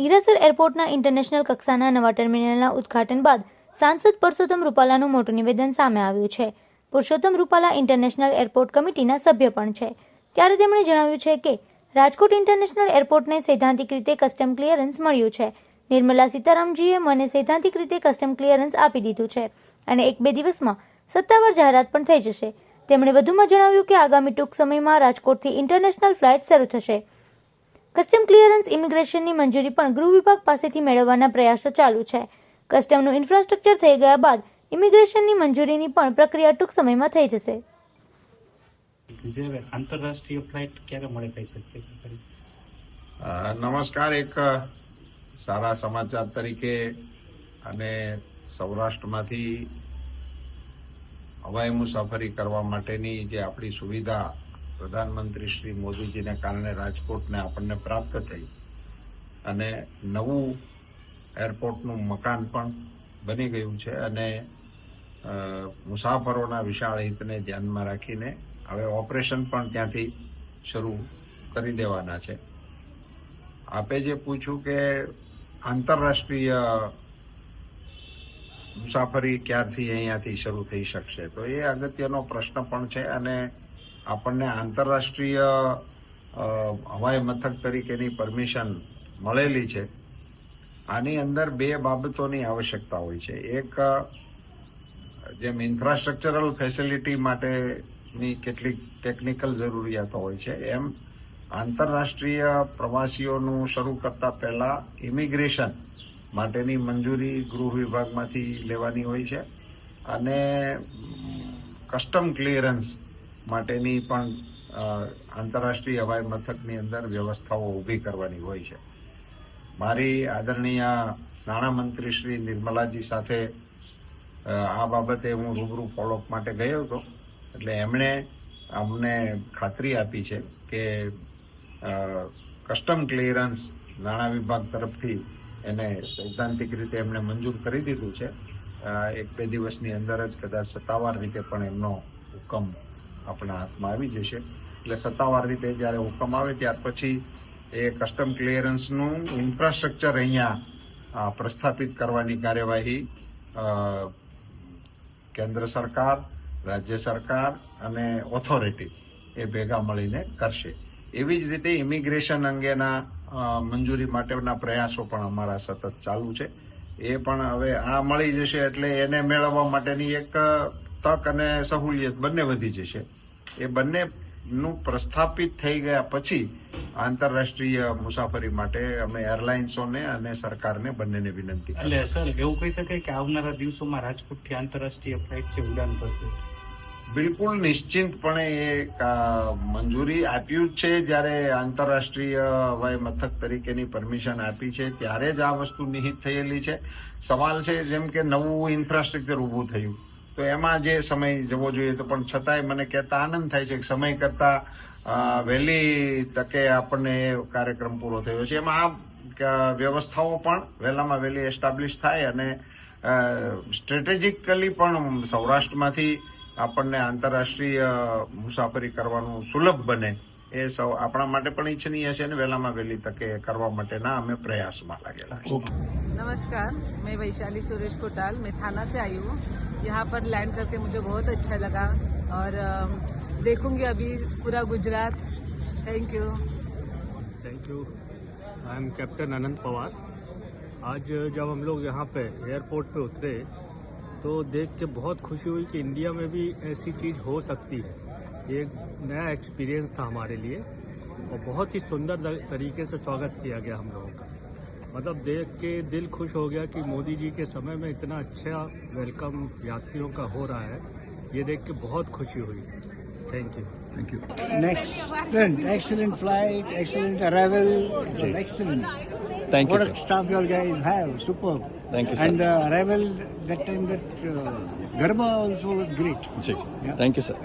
Hirasar એરપોર્ટના international કક્ષાના નવા ટર્મિનલના ઉદ્ઘાટન બાદ સાંસદ પરસોત્તમ રૂપાલાનું મોટું નિવેદન સામે આવ્યું છે. પુરુષોત્તમ રૂપાલા ઇન્ટરનેશનલ એરપોર્ટ કમિટીના સભ્ય પણ છે. ત્યારે તેમણે જણાવ્યું છે કે, રાજકોટ ઇન્ટરનેશનલ એરપોર્ટને સૈદ્ધાંતિક રીતે કસ્ટમ ક્લિયરન્સ મળ્યું છે. નિર્મલા સીતારામજીએ મને સૈદ્ધાંતિક રીતે કસ્ટમ ક્લિયરન્સ આપી દીધું છે અને એક બે દિવસમાં સત્તાવાર જાહેરાત પણ થઈ જશે. તેમણે વધુમાં જણાવ્યું કે આગામી ટૂંક સમયમાં રાજકોટથી ઇન્ટરનેશનલ ફ્લાઇટ શરૂ થશે. કસ્ટમ ક્લિયરન્સ ઇમિગ્રેશનની મંજૂરી પણ ગૃહ વિભાગ પાસેથી મેળવવાના પ્રયાસો ચાલુ છે. કસ્ટમનું ઇન્ફ્રાસ્ટ્રક્ચર થઈ ગયા બાદ ઇમિગ્રેશનની મંજૂરીની પણ પ્રક્રિયા ટૂંક સમયમાં થઈ જશે. આંતરરાષ્ટ્રીય ફ્લાઇટ ક્યારે મળે કહી શકીએ? નમસ્કાર એક સારા સમાચાર તરીકે અને સૌરાષ્ટ્રમાંથી હવાઈ મુસાફરી કરવા માટેની જે આપણી સુવિધા પ્રધાનમંત્રી શ્રી મોદીજીને કારણે રાજકોટને આપણને પ્રાપ્ત થઈ. અને નવું એરપોર્ટનું મકાન પણ બની ગયું છે અને મુસાફરોના વિશાળ હિતને ધ્યાનમાં રાખીને હવે ઓપરેશન પણ ત્યાંથી શરૂ કરી દેવાના છે. આપે જે પૂછ્યું કે આંતરરાષ્ટ્રીય મુસાફરી ક્યારથી અહીંયાથી શરૂ થઈ શકશે, તો એ અગત્યનો પ્રશ્ન પણ છે અને આપણને આંતરરાષ્ટ્રીય હવાઈ મથક તરીકેની પરમિશન મળેલી છે. આની અંદર બે બાબતોની આવશ્યકતા હોય છે. એક જેમ ઇન્ફ્રાસ્ટ્રક્ચરલ ફેસિલિટી માટેની કેટલીક ટેકનિકલ જરૂરિયાતો હોય છે, એમ આંતરરાષ્ટ્રીય પ્રવાસીઓનું શરૂ કરતા પહેલા ઇમિગ્રેશન માટેની મંજૂરી ગૃહ વિભાગમાંથી લેવાની હોય છે. અને કસ્ટમ ક્લિયરન્સ માટેની પણ આંતરરાષ્ટ્રીય હવાઈ મથકની અંદર વ્યવસ્થાઓ ઊભી કરવાની હોય છે. મારી આદરણીય નાણામંત્રી શ્રી નિર્મલાજી સાથે આ બાબતે હું રૂબરૂ ફોલોઅપ માટે ગયો હતો. એટલે એમણે અમને ખાતરી આપી છે કે કસ્ટમ ક્લિયરન્સ નાણાં વિભાગ તરફથી એને સૈદ્ધાંતિક રીતે એમણે મંજૂર કરી દીધું છે. એક બે દિવસની અંદર જ કદાચ સત્તાવાર રીતે પણ એમનો હુકમ આપણા હાથમાં આવી જશે. એટલે સત્તાવાર રીતે જ્યારે હુકમ આવે ત્યાર પછી એ કસ્ટમ ક્લિયરન્સનું ઇન્ફ્રાસ્ટ્રક્ચર અહીંયા પ્રસ્થાપિત કરવાની કાર્યવાહી કેન્દ્ર સરકાર, રાજ્ય સરકાર અને ઓથોરિટી એ ભેગા મળીને કરશે. એવી જ રીતે ઇમિગ્રેશન અંગેના મંજૂરી માટેના પ્રયાસો પણ અમારા સતત ચાલુ છે. એ પણ હવે આ મળી જશે એટલે એને મેળવવા માટેની એક તક અને સહુલિયત બંને વધી જશે. એ બંનેનું પ્રસ્થાપિત થઈ ગયા પછી આંતરરાષ્ટ્રીય મુસાફરી માટે અમે એરલાઇન્સોને અને સરકારને બંનેને વિનંતી એટલે સર એવું કહી શકાય કે આવનારા દિવસોમાં રાજકોટથી આંતરરાષ્ટ્રીય ફ્લાઇટ છે ઉડાન થશે? બિલકુલ નિશ્ચિંતપણે એ મંજૂરી આપ્યું છે. જ્યારે આંતરરાષ્ટ્રીય હવાઈ મથક તરીકેની પરમિશન આપી છે ત્યારે જ આ વસ્તુ નિહિત થયેલી છે. સવાલ છે જેમ કે નવું ઇન્ફ્રાસ્ટ્રક્ચર ઊભું થયું. તો એમાં જે સમય જવો જોઈએ તો પણ છતાંય મને કહેતા આનંદ થાય છે કે સમય કરતાં વહેલી તકે આપણને કાર્યક્રમ પૂરો થયો છે. એમાં આ વ્યવસ્થાઓ પણ વહેલામાં વહેલી એસ્ટાબ્લિશ થાય અને સ્ટ્રેટેજિકલી પણ સૌરાષ્ટ્રમાંથી આપણને આંતરરાષ્ટ્રીય મુસાફરી કરવાનું સુલભ બને એ સૌ આપણા માટે પણ ઈચ્છનીય છે અને વહેલામાં વહેલી તકે કરવા માટેના અમે પ્રયાસમાં લાગેલા છે નમસ્કાર. મેં વૈશાલી સુરેશ કોટાલ. મેં સે આવી यहाँ पर लैंड करके मुझे बहुत अच्छा लगा और देखूँगी अभी पूरा Gujarat. Thank you thank you I am captain Anant Pawar आज जब हम लोग यहाँ पे एयरपोर्ट पे उतरे तो देख के बहुत खुशी हुई कि इंडिया में भी ऐसी चीज़ हो सकती है। एक नया एक्सपीरियंस था हमारे लिए और बहुत ही सुंदर तरीके से स्वागत किया गया हम लोगों का। मतलब देख के दिल खुश हो गया कि मोदी जी के समय में इतना अच्छा वेलकम यात्रियों का हो रहा है ये देख के बहुत खुशी हुई thank you Excellent, excellent flight, excellent arrival. It was excellent. Thank you, what sir. staff you all guys have, superb. Thank you, sir. And uh, arrival that time that uh, Garba also was great. जी Yeah. Thank you sir